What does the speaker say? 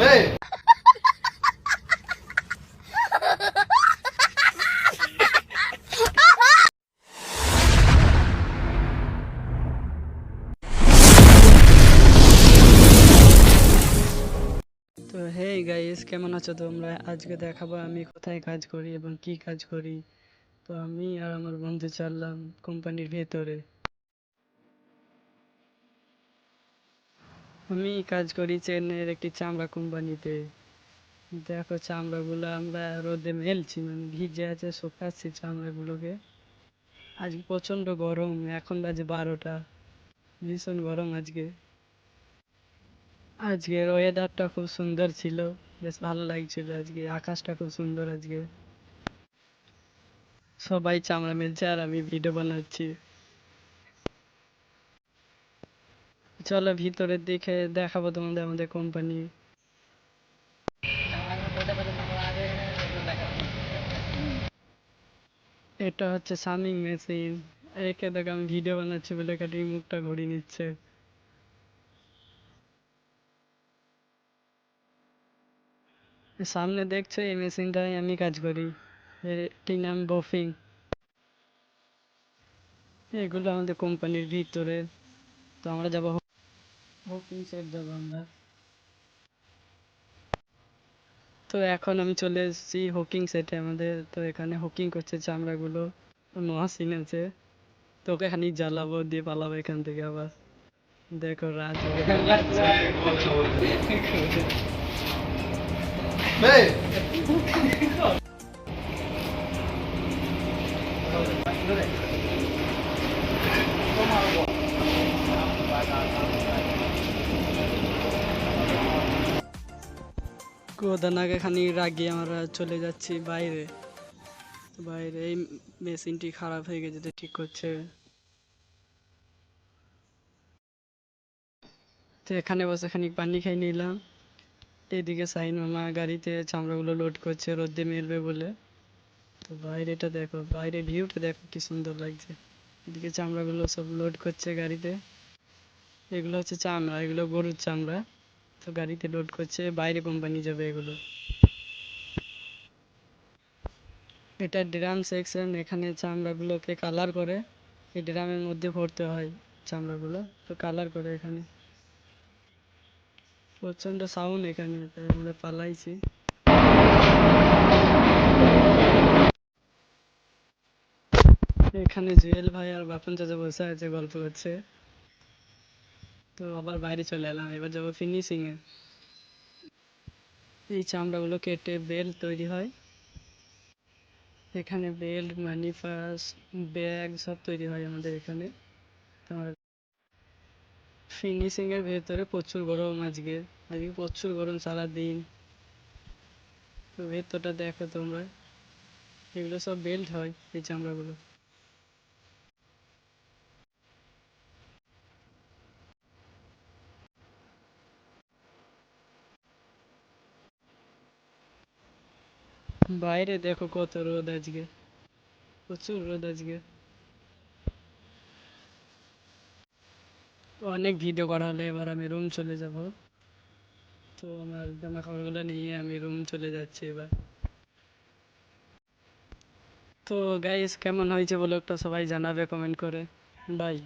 Hey! তো hey guys কেমন আছো তোমরা? আজকে দেখাবো আমি কোথায় কাজ করি এবং কি কাজ করি। তো আমি আর আমার বন্ধু চললাম কোম্পানির ভেতরে। আমি কাজ করি চেন্নাইয়ের একটি চামড়া কোম্পানিতে। দেখো চামড়াগুলো আমরা রোদে মেলছি মানে ভিজে আছে, শুকাচ্ছি চামড়াগুলোকে। আজকে প্রচণ্ড গরম, এখন বাজে বারোটা। ভীষণ গরম আজকে। আজকের ওয়েদারটা খুব সুন্দর ছিল, বেশ ভালো লাগছিল আজকে, আকাশটা খুব সুন্দর আজকে। সবাই চামড়া মেলছে আর আমি ভিডিও বানাচ্ছি। চলো ভিতরের দিকে দেখাবো তোমাদের আমাদের কোম্পানি এটা হচ্ছে সামিং মেশিন। একে দেখো, আমি ভিডিও বানাচ্ছি বলে কাটি মুখটা ঘুরিয়ে নিচ্ছে। সামনে দেখছ এই মেশিনটায় আমি কাজ করি। এটির নাম? বফিং। এগুলো আমাদের কোম্পানির ভিতরে। তো আমরা যাব বফিং সেট যাব আমরা। তো এখন আমি চলে এসেছি হুকিং সেটে আমাদের। তো এখানে হুকিং করছে চামড়াগুলো। মহাসিন আছে। তো ওকে খানি জ্বালাবো দিয়ে পালাবো এখান থেকে আবার। দেখো রাজ। Hey! কোদানাকে খানি রাগিয়ে আমরা চলে যাচ্ছি বাইরে। বাইরে এই মেশিনটি খারাপ হয়ে গেছে ঠিক করছে। তো এখানে বসে খানিক পানি খেয়ে নিলাম। এদিকে সাইন মামা গাড়িতে চামড়াগুলো লোড করছে, রোদে মেলবে বলে। তো বাইরেটা দেখো, বাইরে ভিউটা দেখো কি সুন্দর লাগছে। এদিকে চামড়াগুলো সব লোড করছে গাড়িতে। এগুলো হচ্ছে চামড়া, এগুলো গরুর চামড়া। তো গাড়িতে লোড করছে, বাইরে কোম্পানি যাবে এগুলো। এটা ড্রাম সেকশন এখানে চামড়াগুলোকে কালার করে, এই ড্রামের মধ্যে ভরতে হয় চামড়াগুলো, তো কালার করে এখানে। প্রচণ্ড সাউন্ড এখানে আমরা পালাইছি। এখানে জুয়েল ভাই আর বাপন চাচা বসে আছে, গল্প করছে। তো আবার বাইরে চলে এলাম, এবার যাব ফিনিশিং এ। এই চামড়াগুলো কেটে বেল্ট তৈরি হয়। এখানে বেল্ট মানি পার্স ব্যাগ সব তৈরি হয় আমাদের এখানে। তোমার ফিনিশিং এর ভেতরে প্রচুর গরম আজকে। আজকে প্রচুর গরম সারাদিন। তো ভেতরটা দেখো তোমরা। এগুলো সব বেল্ট হয়, এই চামড়াগুলো। বাইরে দেখো কত রোদ আজকে। প্রচুর রোদ আজকে। অনেক ভিডিও করা হলো, এবার আমি রুম চলে যাব। তো আমার জামা কাপড়গুলো নিয়ে আমি রুম চলে যাচ্ছি এবার। তো গাইস কেমন হয়েছে বলো একটা সবাই জানাবে কমেন্ট করে। বাই